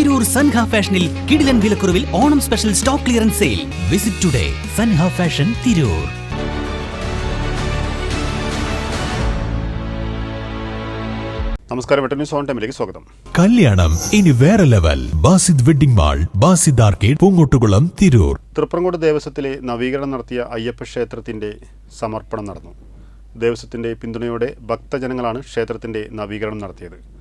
തിരൂർ സൻഹ ഫാഷനിൽ കിടിലൻ വിലക്കുറവിൽ Onam special stock clearance sale. Visit today Sanha fashion Tirur. നമസ്കാരം ന്യൂസ് ഓൺ ടൈമിലേക്ക് സ്വാഗതം. കല്യാണം ഇനി വേറെ level. Basid wedding mall Basid arcade Poongottukulam Tirur. Triprangode ദേവസ്വത്തിലെ നവീകരണം നടത്തിയ അയ്യപ്പ ക്ഷേത്രത്തിന്റെ സമർപ്പണം നടന്നു. ദേവസ്വത്തിന്റെ പിന്തുണയോടെ ഭക്തജനങ്ങളാണ് ക്ഷേത്രത്തിന്റെ നവീകരണം നടത്തിയത്.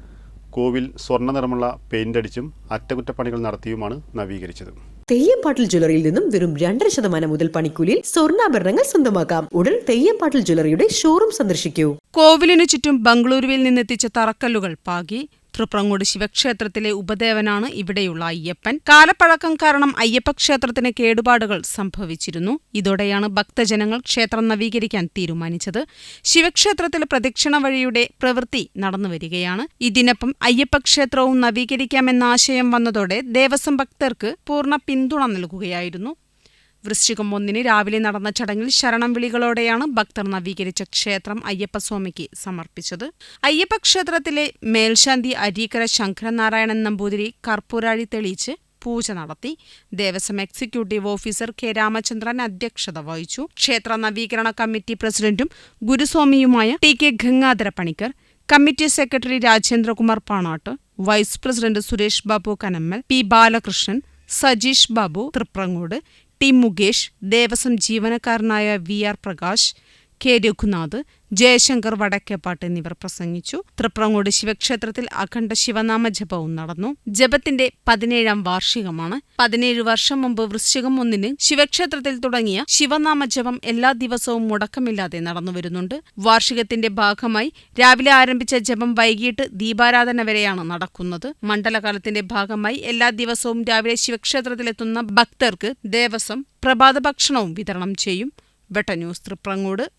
കോവിൽ സ്വർണ നിറമുള്ള പെയിന്റ് അടിച്ചും അറ്റകുറ്റപ്പണികൾ നടത്തിയുമാണ് നവീകരിച്ചത്. തെയ്യംപാട്ടിൽ ജ്വല്ലറിയിൽ നിന്നും വെറും രണ്ടര ശതമാനം മുതൽ പണിക്കൂലിയിൽ സ്വർണാഭരണങ്ങൾ സ്വന്തമാക്കാം. ഉടൻ തെയ്യംപാട്ടിൽ ജ്വല്ലറിയുടെ ഷോറൂം സന്ദർശിക്കൂ. കോവിലിനു ചുറ്റും ബംഗളൂരുവിൽ നിന്നെത്തിച്ച തറക്കല്ലുകൾ പാകി തൃപ്രങ്ങോട് ശിവക്ഷേത്രത്തിലെ ഉപദേവനാണ് ഇവിടെയുള്ള അയ്യപ്പൻ. കാലപ്പഴക്കം കാരണം അയ്യപ്പക്ഷേത്രത്തിന് കേടുപാടുകൾ സംഭവിച്ചിരുന്നു. ഇതോടെയാണ് ഭക്തജനങ്ങൾ ക്ഷേത്രം നവീകരിക്കാൻ തീരുമാനിച്ചത്. ശിവക്ഷേത്രത്തിൽ പ്രദക്ഷിണ വഴിയുടെ പ്രവൃത്തി നടന്നുവരികയാണ് ഇതിനൊപ്പം അയ്യപ്പക്ഷേത്രവും നവീകരിക്കാമെന്ന ആശയം വന്നതോടെ ദേവസ്വം ഭക്തർക്ക് പൂർണ പിന്തുണ നൽകുകയായിരുന്നു. വൃശ്ചികം ഒന്നിന് രാവിലെ നടന്ന ചടങ്ങിൽ ശരണം വിളികളോടെയാണ് ഭക്തർ നവീകരിച്ച ക്ഷേത്രം അയ്യപ്പസ്വാമിക്ക് സമർപ്പിച്ചത്. അയ്യപ്പ ക്ഷേത്രത്തിലെ മേൽശാന്തി അരീക്കര ശങ്കരനാരായണൻ നമ്പൂതിരി കർപ്പൂരാഴി തെളിയിച്ച് പൂജ നടത്തി. Devaswom executive officer K Ramachandran അധ്യക്ഷത വഹിച്ചു. ക്ഷേത്ര നവീകരണ കമ്മിറ്റി പ്രസിഡന്റും ഗുരുസ്വാമിയുമായ T K Gangadhara Panicker committee secretary Rajendrakumar Panatt vice president Suresh Babu Kanammal P Balakrishnan Sajeesh Babu Triprangode T Mukesh Devaswom ജീവനക്കാരനായ V R Prakash K Raghunath Jayashankar Vadakkeppatt എന്നിവർ പ്രസംഗിച്ചു. തൃപ്രങ്ങോട് ശിവക്ഷേത്രത്തിൽ അഖണ്ഡ ശിവനാമ ജപവും നടന്നു. ജപത്തിന്റെ പതിനേഴാം വാർഷികമാണ്. പതിനേഴ് വർഷം മുമ്പ് വൃശ്ചികം ഒന്നിന് ശിവക്ഷേത്രത്തിൽ തുടങ്ങിയ ശിവനാമ ജപം എല്ലാ ദിവസവും മുടക്കമില്ലാതെ നടന്നുവരുന്നുണ്ട് വാർഷികത്തിന്റെ ഭാഗമായി രാവിലെ ആരംഭിച്ച ജപം വൈകിട്ട് ദീപാരാധന വരെയാണ് നടക്കുന്നത്. മണ്ഡലകാലത്തിന്റെ ഭാഗമായി എല്ലാ ദിവസവും രാവിലെ ശിവക്ഷേത്രത്തിലെത്തുന്ന ഭക്തർക്ക് ദേവസ്വം പ്രഭാത ഭക്ഷണവും വിതരണം ചെയ്യും. വെട്ട ന്യൂസ് തൃപ്രങ്ങോട്.